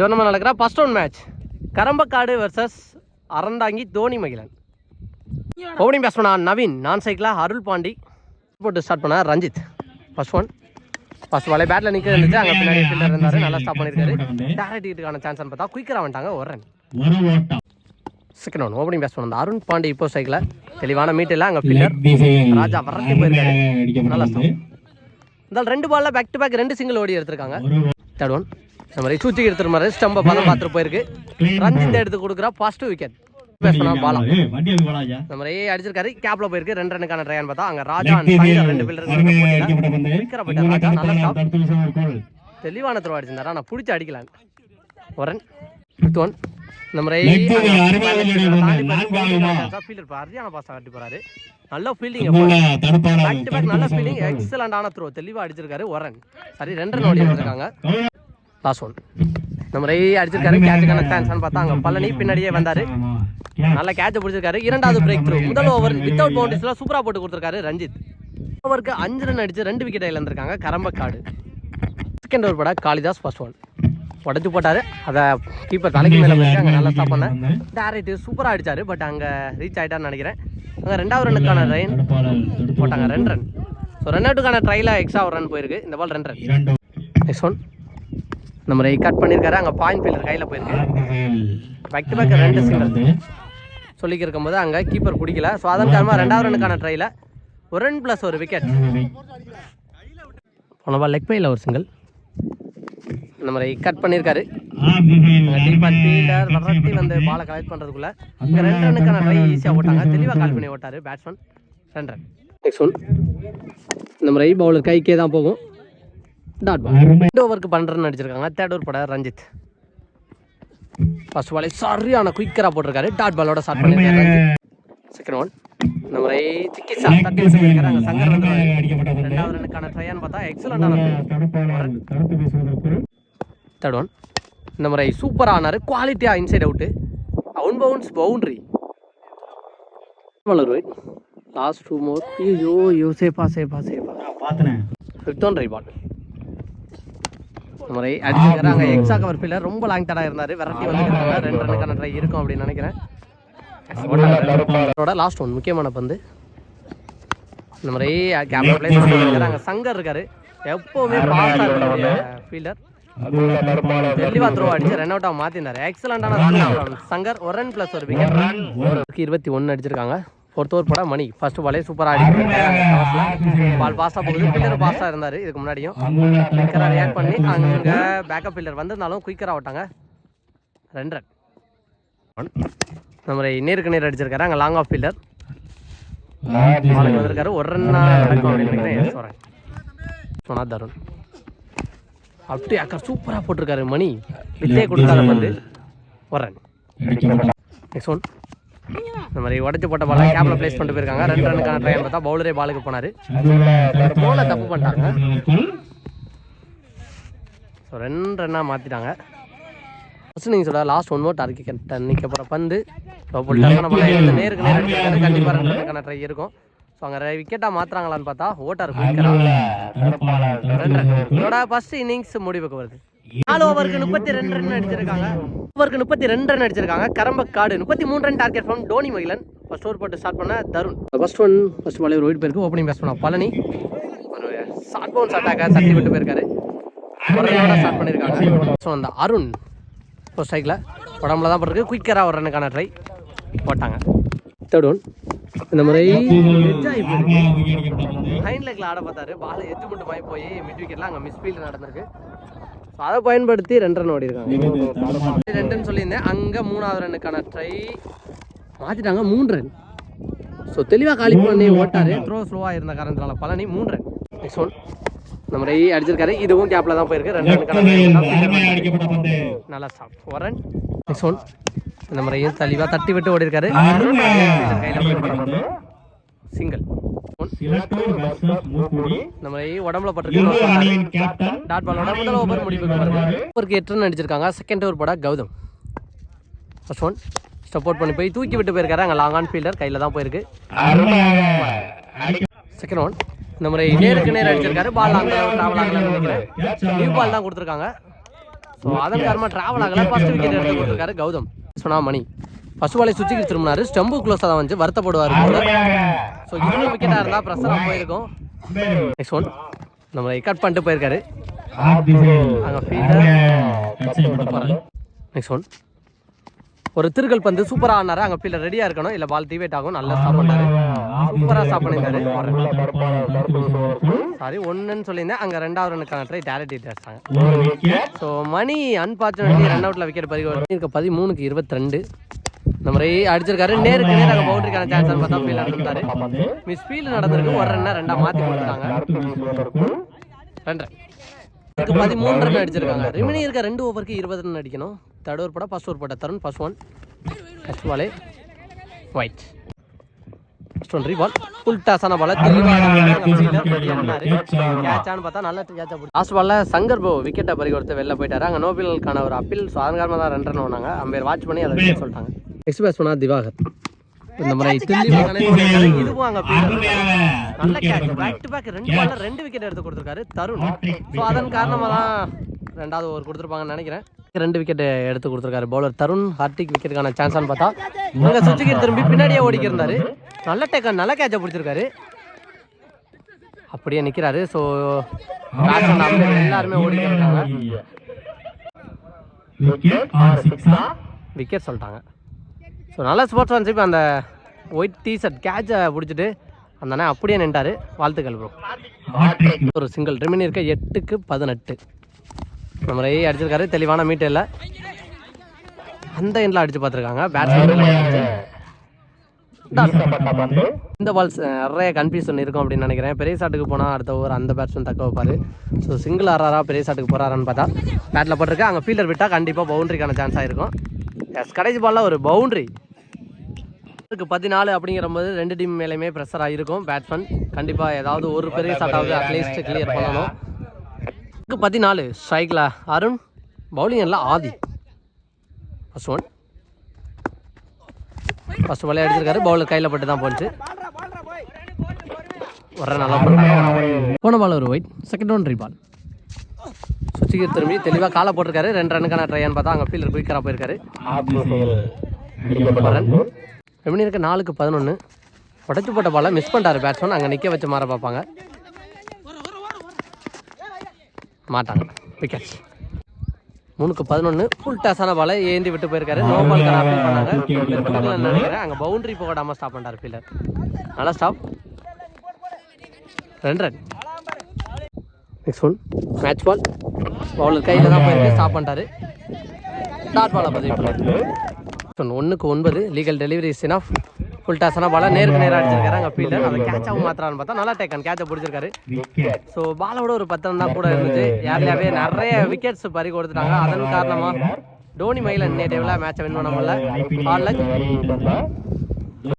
Tournament நடக்கிற. First one match Karambakkadu versus Aranthangi Dhoni Magizhan. Opening batsman Naveen நான் சைக்கிளா அருள் பாண்டி. போட்டு ஸ்டார்ட் பண்ண ரஞ்சித். ஃபர்ஸ்ட் ஒன் ஃபர்ஸ்ட் பாலே பேட்டில் நிற்க இருந்துச்சு அங்கே பின்னாடி ஃபீல்டர் இருந்தார். நல்லா ஸ்டாப் பண்ணியிருக்காரு டேரக்ட் ஹிட்டுக்கான சான்ஸ் பார்த்தா குயிக்கராக வந்துட்டாங்க. ஒரு run second one opening batsman அந்த அருண் பாண்டி இப்போ சைக்கிளில் தெளிவான மீட் இல்லை. அங்கே ஃபீல்டர் திசையில் ராஜா வரட்டி போயிருக்காரு. நல்லா அடிக்கப்பட்டது இந்த ரெண்டு பால்ல பேக் டு பேக் ரெண்டு சிங்கிள் ஓடி எடுத்திருக்காங்க. தேர்ட் ஒன் இந்த மாதிரி சூச்சி எடுத்துட்டு மாதிரி ஸ்டம்பை பதம் பார்த்துட்டு போயிருக்கு. ரஞ்சித் எடுத்து கொடுக்குறா ஃபர்ஸ்ட் விக்கெட் பேட்ஸ்மேன் பாலா ஏய், வண்டி அப்படி போடாதா இந்த மாதிரி அடிச்சிருக்காரு. கேப்ல போயிருக்கு. ரெண்டு ரன்னுக்கான ட்ரையான்னு பார்த்தா அங்க ராஜா ரெண்டு போயிட்டார் ராஜா நல்ல தெளிவான த்ரோ அடிச்சிருந்தாரா. நான் பிடிச்சி அடிக்கலாம் ஒரு ரன் ஃபிஃப்த் ஒன் இந்த மாதிரி? ஃபீல்டர் பாஸ் போறாரு. நல்ல ஃபீல்டிங் பேக் டு பேக் நல்ல ஃபீல்டிங் எக்ஸலண்டான த்ரோ தெளிவா அடிச்சிருக்காரு. ஒரு ரன் சரி ரெண்டு ரன் ஓடி வந்திருக்காங்க. லாஸ்ட் ஒன் நம்ம ரே அடிச்சிருக்காரு கேட்சுக்கான சான்ஸ் பார்த்தா அங்க பழனி பின்னாடியே வந்தாரு. நல்ல கேட்ச பிடிச்சிருக்காரு. இரண்டாவது பிரேக் த்ரூ முதல் ஓவர் வித்தவுட் பவுண்டரிஸ்ல சூப்பரா போட்டு கொடுத்திருக்காரு ரஞ்சித். ஓவருக்கு அஞ்சு ரன் அடிச்சு ரெண்டு விக்கெட் இழந்திருக்காங்க. கரம்பக்காடு. செகண்ட் ஓவர் பட காளிதாஸ் ஃபர்ஸ்ட் ஒன் உடச்சு போட்டாரு. அதை கீப்பர் தலைக்கு மேல போயிட்டு அங்க நல்லா ஸ்டாப் பண்ண. டேரக்ட் சூப்பரா அடிச்சாரு. பட் அங்க ரீச் ஆயிட்டான்னு நினைக்கிறேன். அங்க ரெண்டாவது ரன்னுக்கான ரன் தடுத்து போட்டாங்க. ரெண்டு ரன் ஸோ ரன் அவுட்டுக்கான ட்ரைல எக்ஸ்ட்ரா ஒரு ரன் போயிருக்கு. இந்த பால் ரெண்டு ரன் நெக்ஸ்ட் ஒன் நம்ம கட் பண்ணியிருக்காரு அங்கே பாயிண்ட் ஃபீல்டர் கையில் போயிருக்கு. திசையில் பேக் டு பேக் ரெண்டு சிங்கிள் சொல்லிக்க இருக்கும்போது அங்கே கீப்பர் பிடிக்கல. ஸோ அதன் காரணமாக ரெண்டாவது ரனுக்கான ட்ரைல ஒரு ரன் ப்ளஸ் ஒரு விக்கெட் போன பால் லெக் பையில் ஒரு சிங்கிள் நம்ம கட் பண்ணியிருக்காரு வரட்டி வந்து பாலை கலெக்ட் பண்ணுறதுக்குள்ள இங்கே ரெண்டு ரனுக்கான ட்ரை ஈஸியாக ஓட்டாங்க. தெளிவாக கால் பண்ணி ஓட்டாரு பேட்ஸ்மேன் ரெண்டு ரன் நெக்ஸ்ட் ஒன் நம்ம ரை பவுலர் கைக்கே தான் போகும். டாட் ரெண்டு ஓவருக்கு பன்னெண்டு அடிச்சிருக்காங்க தேர்ட் ஓவர் பட ரஞ்சித். ஃபர்ஸ்ட் பாலே சரியான குயிக்கராக போட்டிருக்காரு. டாட் பாலோட ஸ்டார்ட் பண்ணிருக்காரு ரஞ்சித் செகண்ட் ஒன் நம்ம ரை சிக்கி சா தட்டி சங்கர் வந்து ரெண்டாவது ரனுக்கான ட்ரையான்னு பார்த்தா எக்ஸலண்டான தேர்ட் ஒன் இந்த முறை சூப்பராக ஆனார். குவாலிட்டியாக inside out அவுன் bounce boundary right last two more ஐயோ யோ சேஃபா சேஃபா சேஃபா ஃபிஃப்த் ஒன் ரைட் பால் முறை அடிச்சிருக்காரு அங்கே எக்ஸா கவர் ஃபீல்டர் ரொம்ப லாங் தடா இருந்தார். விரட்டி வந்துருக்காங்க ரெண்டு ரனுக்கான ட்ரை இருக்கும் அப்படின்னு நினைக்கிறேன். லாஸ்ட் ஒன் முக்கியமான பந்து. இந்த முறை கேப்ல பிளேஸ் பண்ணிருக்காரு அங்கே சங்கர் இருக்காரு. எப்போவுமே பாஸ்டாக இருக்கக்கூடிய ஃபீல்டர் தெளிவா த்ரோ அடிச்சு ரன் அவுட்டாக மாத்தினாரு. எக்ஸலண்டான சங்கர் ஒரு ரன் பிளஸ் ஒரு விக்கெட் இருபத்தி ஒன்று அடிச்சிருக்காங்க. ஃபோர்த் ஓவர் போட மணி. ஃபர்ஸ்ட் பாலே சூப்பராக ஆடி பால் பாஸாக போகுது. பில்லர் பாஸாக இருந்தார் இதுக்கு முன்னாடியும். குயிக்கராக ரியாக்ட் பண்ணி அங்கே பேக்கப் பில்லர் வந்திருந்தாலும் குயிக்கராக விட்டாங்க ரெண்டு ரன் நம்ம நேருக்கு நேர் அடிச்சிருக்காரு. அங்கே லாங் ஆஃப் பில்லர் பாலுக்கு வந்திருக்காரு. ஒரு ரன் நடக்கும் அப்படின்னு நினைக்கிறேன். Yes, சொன்னா தருண். அப்படி அக்கா சூப்பராக போட்டிருக்காரு மணி. வித்தே கொடுத்தாரு வந்து ஒரு ரன் நெக்ஸ்ட் ஒன் இந்த மாதிரி உடச்சி போட்ட பாலை கேப்ல பிளேஸ் பண்ணிட்டு போயிருக்காங்க. ரெண்டு ரனுக்கான ட்ரை பார்த்தா பவுலரே பாலுக்கு போனாரு. போல தப்பு பண்ணிட்டாங்க. ஸோ ரெண்டு ரன்னாக மாற்றிட்டாங்க ஃபஸ்ட்டு நீங்கள் சொல்ல லாஸ்ட் ஒன் மோர் டார்கெட் நிற்க போகிற பந்து. இப்போ டர்மான பால் எடுத்து நேருக்கு நேரம் கண்டிப்பாக ரெண்டு ரனுக்கான ட்ரை இருக்கும். ஸோ அங்கே விக்கெட்டாக மாற்றுறாங்களான்னு பார்த்தா ஓட்டார் குயிக்கராக ரெண்டு ரன் இதோட ஃபர்ஸ்ட் இன்னிங்ஸ் முடிவுக்கு வருது. நாலு ஓவருக்கு முப்பத்தி ரெண்டு ரன் அடிச்சிருக்காங்க. ஓவருக்கு முப்பத்தி ரெண்டு ரன் அடிச்சிருக்காங்க. கரம்பக்காடு முப்பத்தி மூணு run target form Dhoni Magilan first over போட்டு ஸ்டார்ட் பண்ண தருண். ஃபர்ஸ்ட் ஒன் ஃபர்ஸ்ட் பாலே ஒரு பேருக்கு போயிருக்கு. ஓப்பனிங் பேஸ் பண்ண பழனி. ஒரு ஷார்ட் பவுன்ஸ் அட்டாக்காக தட்டி விட்டு போயிருக்காரு. ஸ்டார்ட் பண்ணியிருக்காங்க. ஸோ அந்த அருண் ஃபர்ஸ்ட் ஸ்ட்ரைக்கில் உடம்புல தான் போட்டிருக்கு. குயிக்கராக ஒரு ரன்னுக்கான ட்ரை போட்டாங்க. தேர்ட் ஒன் இந்த முறை ஹைண்ட் லெக்கில் ஆட பார்த்தாரு. பால் எட்டு மட்டும் போய் மிட் விக்கெட்லாம் அங்கே மிஸ்ஃபீல்டு நடந்திருக்கு. அதை பயன்படுத்தி ரெண்டு ரன் ஓடி இருக்காங்க ரெண்டுன்னு சொல்லியிருந்தேன். அங்கே மூணாவது ரன்னுக்கான ட்ரை மாற்றிட்டாங்க மூணு ரன். ஸோ தெளிவாக காலி பண்ணி ஓட்டாரு. த்ரோ ஸ்லோவாக இருந்த காரணத்தினால பழனி மூணு ரன். நெக்ஸ்ட் ஒன் நம்ம ரை அடிச்சிருக்காரு. இதுவும் கேப்ல தான் போயிருக்கு. ரெண்டு பந்து. நல்லா ஸ்டாப் ஒரு ரன் நெக்ஸ்ட் ஒன் இந்த முறையும் தெளிவாக தட்டி விட்டு ஓடி இருக்காரு சிங்கிள் சிலட்டூர் வர்சஸ் மூக்குடி நம்ம உடம்புல பட்டிருக்கு டாட் பாலோட முதல் ஓவர் முடிவுக்கு வருது ஓவருக்கு எட்டு ரன் அடிச்சிருக்காங்க செகண்ட் ஓவர் போட கௌதம். ஃபர்ஸ்ட் ஒன் சப்போர்ட் பண்ணி போய் தூக்கி விட்டு போயிருக்காரு. அங்கே லாங் ஆன் ஃபீல்டர் கையில் தான் போயிருக்கு. செகண்ட் ஒன் இந்த முறை நேருக்கு நேர் அடிச்சிருக்காரு. பால் அந்த ட்ராவல் ஆகலன்னு நினைக்கிறேன். நியூ பால் தான் கொடுத்துருக்காங்க. ஸோ அதன் காரணமாக ட்ராவல் ஆகல. ஃபர்ஸ்ட் விக்கெட் எடுத்து கொடுத்துருக்காரு கௌதம். சொன்னா மணி. ஃபர்ஸ்ட் பாலை சுற்றி திரும்பினாரு. ஸ்டெம்பு க்ளோஸாக தான் வந்து வருத்தப்படுவார் ஸோ இருபது விக்கெட்டாக இருந்தால் ப்ரெஷராக போயிருக்கும். நெக்ஸ்ட் ஒன் நம்மளை கட் பண்ணிட்டு போயிருக்காரு. அங்கே ஃபீல்டர் நெக்ஸ்ட் ஒன் ஒரு திருகல் பந்து சூப்பராக ஆனாரு. அங்கே ஃபீல்டர் ரெடியாக இருக்கணும். இல்லை பால் டிவேட் ஆகும். நல்லா ஸ்டாப் பண்ணாரு சூப்பராக ஸ்டாப் பண்ணியிருந்தாரு சாரி ஒன்றுன்னு சொல்லியிருந்தேன். அங்கே ரெண்டாவது ரனுக்கான ட்ரை டேரக்ட் அடிச்சாங்க ஸோ மணி அன்பார்ச்சுனேட்லி ரன் அவுட்ல விக்கெட் இருக்க பதிமூணுக்கு இருபத்தி ரெண்டு. நம்ம ரை அடிச்சிருக்காரு. நேருக்கு நேர் அங்கே பவுண்டரிக்கான சான்ஸ் பார்த்தா ஃபீல் எடுத்தாரு மிஸ் ஃபீல் நடந்திருக்கு. ஒரு ரன்னா ரெண்டா மாற்றி கொடுத்துட்டாங்க ரெண்டு இதுக்கு பதிமூணு ரன் அடிச்சிருக்காங்க. ரிமைனிங் இருக்க ரெண்டு ஓவருக்கு இருபது ரன் அடிக்கணும். தேர்ட் ஓவர் போட ஃபர்ஸ்ட் ஓவர் போட்ட தருண் ஃபர்ஸ்ட் ஒன் ஃபர்ஸ்ட் பாலே wide first one reball full டாஸான பால கேட்சான்னு பார்த்தா நல்ல கேட்சா பிடிச்சி லாஸ்ட் பால்ல சங்கர் போ விக்கெட்டை பறி கொடுத்து வெளில போயிட்டாரு. அங்கே நோபிலுக்கான ஒரு அப்பீல் ஸோ அதன் காரணமாக தான் ரெண்டு ரன் ஓனாங்க அம்பேர் வாட்ச் பண்ணி அதை சொல்லிட்டாங்க. நெக்ஸ்ட் பண்ணா திவாகர். இந்த மாதிரி தில்லி இதுவும் அங்கே நல்ல கேட்ச் பேக் டு பேக் ரெண்டு பால்ல ரெண்டு விக்கெட் எடுத்து கொடுத்துருக்காரு தருண். ஸோ அதன் காரணமாக தான் ரெண்டாவது ஓவர் கொடுத்துருப்பாங்கன்னு நினைக்கிறேன். ரெண்டு விக்கெட் எடுத்து கொடுத்துருக்காரு பவுலர் தருண். ஹார்டிக் விக்கெட்டுக்கான சான்ஸான்னு பார்த்தா அங்கே சுவிட்சுக்கு திரும்பி பின்னாடியே ஓடிக்கி இருந்தாரு. நல்ல டேக்கா நல்ல கேட்சை பிடிச்சிருக்காரு. அப்படியே நிற்கிறாரு ஸோ எல்லாருமே ஓடிட்டு இருக்காங்க. விக்கெட் சொல்லிட்டாங்க. ஸோ நல்ல ஸ்போர்ட்ஸ் மேன்ஷிப் அந்த ஒயிட் டிஷர்ட் கேட்சை பிடிச்சிட்டு அந்த அண்ணன் அப்படியே நின்றாரு வாழ்த்துக்கள் ப்ரோ ஒரு சிங்கிள் ரிமினி இருக்க. எட்டுக்கு பதினெட்டு. நம்ம ரை அடிச்சிருக்காரு. தெளிவான மீட் இல்லை. அந்த எண்ணில் அடிச்சு பார்த்துருக்காங்க. பேட்ஸ்மேன் இந்த பால்ஸ் நிறைய கன்ஃபியூஷன் இருக்கும் அப்படின்னு நினைக்கிறேன். பெரிய ஷாட்டுக்கு போனால் அடுத்த ஓவர் அந்த பேட்ஸ்மேன் தக்க வைப்பார். ஸோ சிங்கிள் ஆறாரா பெரிய ஷாட்டுக்கு போகிறாரான்னு பார்த்தா பேட்டில் போட்டிருக்கு. அங்கே ஃபீல்டர் விட்டால் கண்டிப்பாக பவுண்டரிக்கான சான்ஸ் ஆயிருக்கும் எஸ் கடைசி பாலில் ஒரு பவுண்டரி இருக்கு பதினாலு அப்படிங்கிற போது ரெண்டு டீம் மேலேயுமே ப்ரெஷராக இருக்கும் பேட்ஸ்மேன் கண்டிப்பாக ஏதாவது ஒரு பெரிய ஷாட்டாவது அட்லீஸ்ட் கிளியர் பண்ணணும். இருக்கு பதினாலு ஸ்ட்ரைக்கில் அருண் பவுலிங் எல்லாம் ஆதி. ஃபர்ஸ்ட் ஒன் ஃபர்ஸ்ட் பாலே அடிச்சிருக்காரு. பவுலர் கையில் பட்டு தான் போச்சு வர நல்லா பண்ணாங்க போன பால் ஒரு ஒயிட் செகண்ட் ஒன் பால் சுவிட்சுக்கு திரும்பி தெளிவாக காலை போட்டிருக்காரு. ரெண்டு ரனுக்கான ட்ரையான்னு பார்த்தா அங்கே ஃபீல்டர் குயிக்கராக போயிருக்காரு. எப்படி இருக்க? நாலுக்கு பதினொன்று உடச்சி போட்ட பாலை மிஸ் பண்ணிட்டாரு பேட்ஸ்மேன் அங்கே நிற்க வச்சு மாற பார்ப்பாங்க. மாட்டாங்க. விக்கெட் மூணுக்கு பதினொன்று ஃபுல் டாஸான பாலை ஏந்தி விட்டு போயிருக்காரு. நோ பால் பண்ணாங்க. நினைக்கிறேன். அங்கே பவுண்டரி போகாமல் ஸ்டாப் பண்ணிட்டார் ஃபீல்டர் நல்லா ஸ்டாப் ரெண்டு run next one match ball bowler கையில் தான் போயிருக்கு. ஸ்டாப் பண்ணிட்டாரு. டாட் பாலை பதிவு பண்ணார் ஒன்றுக்கு ஒன்பது. லீகல் டெலிவரி இஸ் ஃபுல் டாஸ்னா பாலை நேருக்கு நேராக அடிச்சிருக்காரு. அங்கே ஃபீல்டர் அதை கேட்சாகவும் மாத்திரான்னு பார்த்தா நல்லா டேக்கன் கேட்சை பிடிச்சிருக்காரு. ஸோ பாலோட ஒரு பத்து ரன் தான் கூட இருந்துச்சு. யார்லையாவே நிறைய விக்கெட்ஸ் பறி கொடுத்துட்டாங்க. அதன் காரணமாக டோனி மயிலன் நேட்டிவ்ல மேட்சை வின் பண்ண முடியல. ஆல்